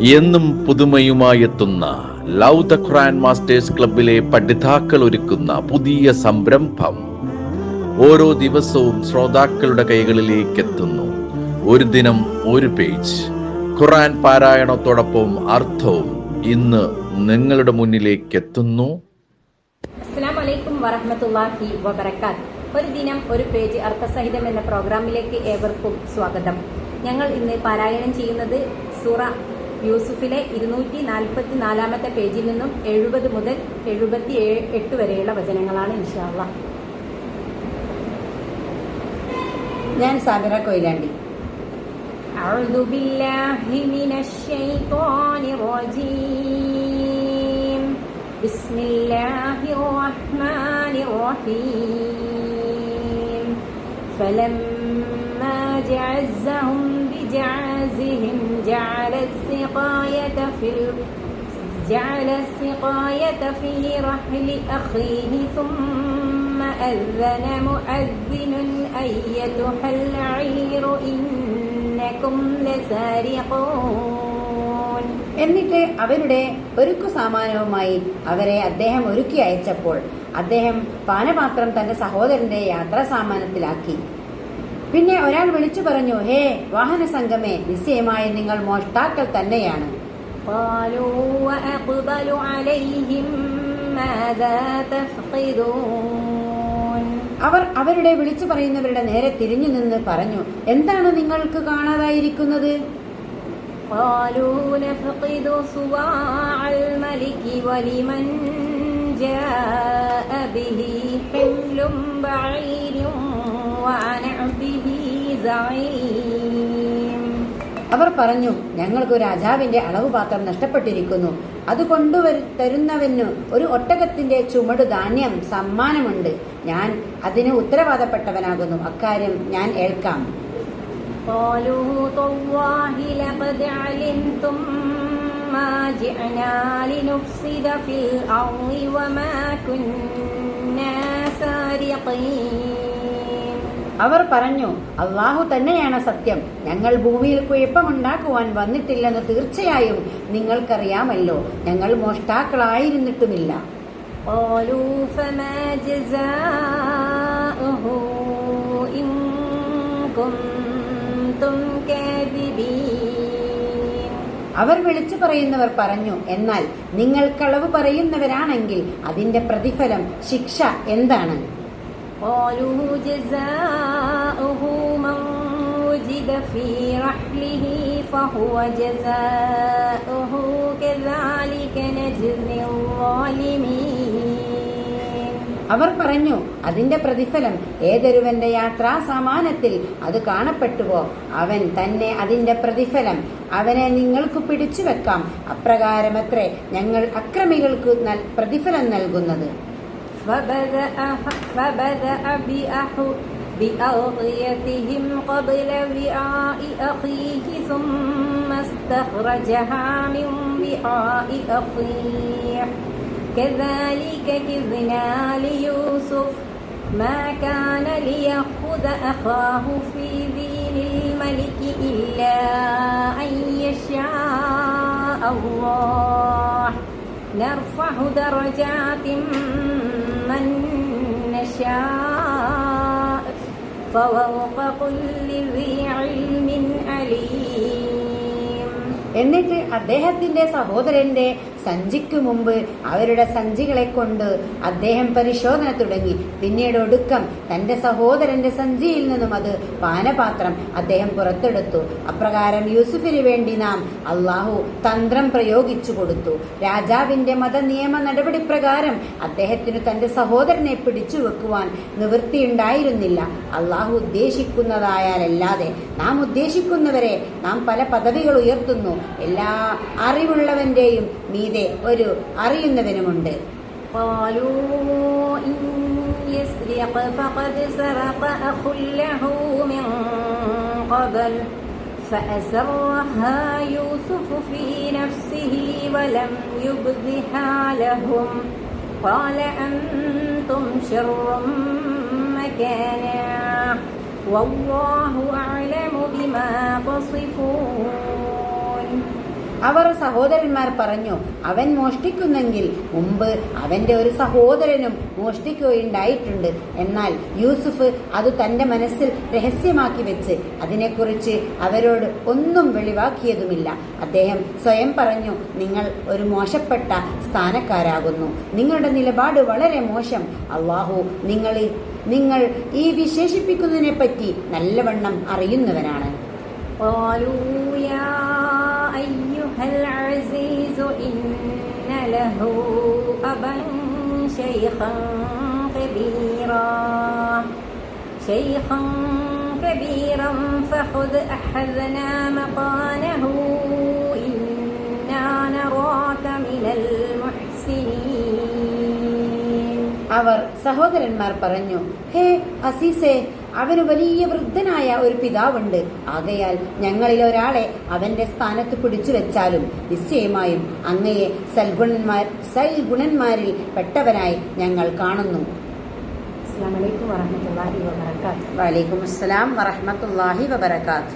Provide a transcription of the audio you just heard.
എന്നും പുതുമയുമായെത്തുന്ന love the Quran masters ക്ലബിലെ പഠിതാക്കൾ ഒരുക്കുന്ന പുതിയ സംരംഭം ഓരോ ദിവസവും ശ്രോതാക്കളുടെ കൈകളിലേക്ക് എത്തുന്നു ഒരു ദിനം ഒരു പേജ്. ഖുറാൻ പാരായണത്തോടൊപ്പം അർത്ഥവും ഇന്ന് നിങ്ങളുടെ മുന്നിലേക്ക് എത്തുന്നു ഒരു ദിനം ഒരു പേജ് അർത്ഥസഹിതം എന്ന പ്രോഗ്രാമിലേക്ക് ഏവർക്കും സ്വാഗതം. ഞങ്ങൾ ഇന്ന് പാരായണം ചെയ്യുന്നത് സൂറ യൂസുഫിലെ ഇരുന്നൂറ്റി നാൽപ്പത്തി നാലാമത്തെ പേജിൽ നിന്നും എഴുപത് മുതൽ എഴുപത്തി എട്ട് വരെയുള്ള വചനങ്ങളാണ് ഇൻഷാല്ല ഞാൻ സാബിറ കൊയിലാണ്ടി أعوذ بالله من الشيطان الرجيم بسم الله الرحمن الرحيم فلما جعزهم بجعازهم جعل السقاية في ال... جعل السقاية في رحل أخيه ثم أذن مؤذن أيتها العير إنكم لسارقون എന്നിട്ട് അവരുടെ ഒരുക്കു സാമാനവുമായി അവരെ അദ്ദേഹം ഒരുക്കി അയച്ചപ്പോൾ അദ്ദേഹം പാനപാത്രം തന്റെ സഹോദരന്റെ യാത്രാ സാമാനത്തിലാക്കി പിന്നെ ഒരാൾ വിളിച്ചു പറഞ്ഞു ഹേ വാഹന സംഘമേ നിശ്ചയമായി നിങ്ങൾ മോഷ്ടാക്കൾ തന്നെയാണ്. അവർ അവരുടെ വിളിച്ചു പറയുന്നവരുടെ നേരെ തിരിഞ്ഞു നിന്ന് പറഞ്ഞു എന്താണ് നിങ്ങൾക്ക് കാണാതായിരിക്കുന്നത്? ജാ അവർ പറഞ്ഞു ഞങ്ങൾക്ക് രാജാവിന്റെ അളവ് പാത്രം നഷ്ടപ്പെട്ടിരിക്കുന്നു. അത് കൊണ്ടുവരു തരുന്നവന് ഒരു ഒട്ടകത്തിന്റെ ചുമട് ധാന്യം സമ്മാനമുണ്ട്. ഞാൻ അതിന് ഉത്തരവാദപ്പെട്ടവനാകുന്നു. അക്കാര്യം ഞാൻ ഏൽക്കാം. അവർ പറഞ്ഞു അള്ളാഹു തന്നെയാണ് സത്യം. ഞങ്ങൾ ഭൂമിയിൽ കുഴപ്പമുണ്ടാക്കുവാൻ വന്നിട്ടില്ലെന്ന് തീർച്ചയായും നിങ്ങൾക്കറിയാമല്ലോ. ഞങ്ങൾ മോഷ്ടാക്കളായിരുന്നിട്ടുമില്ല. അവർ വിളിച്ചു പറയുന്നവർ പറഞ്ഞു എന്നാൽ നിങ്ങൾ കളവ് പറയുന്നവരാണെങ്കിൽ അതിന്റെ പ്രതിഫലം ശിക്ഷ എന്താണ്? قالوا جزاؤه من وجد في رحله فهو جزاؤه كذلك نجزي الظالمين അവർ പറഞ്ഞു അതിന്റെ പ്രതിഫലം ഏതൊരുവന്റെ യാത്രാ സമാനത്തിൽ അത് കാണപ്പെട്ടുവോ അവൻ തന്നെ അതിന്റെ പ്രതിഫലം അവനെ നിങ്ങൾക്ക് പിടിച്ചു വെക്കാം അപ്രകാരമത്രേ ഞങ്ങൾ അക്രമികൾക്ക് നൽ- പ്രതിഫലം നൽകുന്നത് فبدأ فبدأ بأح- بأوعيتهم قبل وعاء أخيه ثم استخرجها من وعاء أخيه. كذلك كذنا ليوسف ما كان ليأخذ أخاه في دين الملك إلا أن يشاء الله. نرفع درجات من نشاء فوق كل ذي علم عليم എന്നിട്ട് അദ്ദേഹത്തിന്റെ സഹോദരന്റെ സഞ്ചിക്കു മുമ്പ് അവരുടെ സഞ്ചികളെ കൊണ്ട് അദ്ദേഹം പരിശോധന തുടങ്ങി. പിന്നീട് ഒടുക്കം തന്റെ സഹോദരന്റെ സഞ്ചിയിൽ നിന്നും അത് പാനപാത്രം അദ്ദേഹം പുറത്തെടുത്തു. അപ്രകാരം യൂസുഫിന് വേണ്ടി നാം അള്ളാഹു തന്ത്രം പ്രയോഗിച്ചു കൊടുത്തു. രാജാവിന്റെ മതനിയമ നടപടി പ്രകാരം അദ്ദേഹത്തിന് തന്റെ സഹോദരനെ പിടിച്ചു വെക്കുവാൻ നിവൃത്തിയുണ്ടായിരുന്നില്ല. അള്ളാഹു ഉദ്ദേശിക്കുന്നതായാലല്ലാതെ നാം ഉദ്ദേശിക്കുന്നവരെ നാം പല പദവികൾ ഉയർത്തുന്നു. എല്ലാ അറിവുള്ളവന്റെയും മീതെ ഒരു അറിയുന്നവനുമുണ്ട് قالوا إن يسرق فقد سرق أخ له من قبل فأسرها يوسف في نفسه ولم يبدها لهم قال أنتم شر مكانا والله أعلم بما تصفون അവർ സഹോദരന്മാർ പറഞ്ഞു അവൻ മോഷ്ടിക്കുന്നെങ്കിൽ മുമ്പ് അവന്റെ ഒരു സഹോദരനും മോഷ്ടിക്കുകയുണ്ടായിട്ടുണ്ട്. എന്നാൽ യൂസുഫ് അത് തന്റെ മനസ്സിൽ രഹസ്യമാക്കി വെച്ച് അതിനെക്കുറിച്ച് അവരോട് ഒന്നും വെളിവാക്കിയതുമില്ല. അദ്ദേഹം സ്വയം പറഞ്ഞു നിങ്ങൾ ഒരു മോശപ്പെട്ട സ്ഥാനക്കാരാകുന്നു. നിങ്ങളുടെ നിലപാട് വളരെ മോശം. അള്ളാഹു നിങ്ങൾ നിങ്ങൾ ഈ വിശേഷിപ്പിക്കുന്നതിനെ പറ്റി നല്ലവണ്ണം അറിയുന്നവനാണ്. أيها العزيز إن له أبا شيخا كبيرا شيخا كبيرا فخذ أحدنا مقانه إنا نراك من المحسنين അവർ സഹോദരന്മാർ പറഞ്ഞു ഹേ അസീസേ അവന് വലിയ വൃദ്ധനായ ഒരു പിതാവുണ്ട്. ആകയാൽ ഞങ്ങളിൽ ഒരാളെ അവന്റെ സ്ഥാനത്ത് പിടിച്ചു വെച്ചാലും നിശ്ചയമായും അങ്ങയെ സൽഗുണന്മാർ സൽഗുണന്മാരിൽ പെട്ടവനായി ഞങ്ങൾ കാണുന്നു. അസ്സാം വലൈക്കും വറഹമത്തല്ലാഹി വാബർക്കാത്തു വലൈക്കും അസ്സലാം വറഹമത്തല്ലാഹി വബർക്കാത്ത്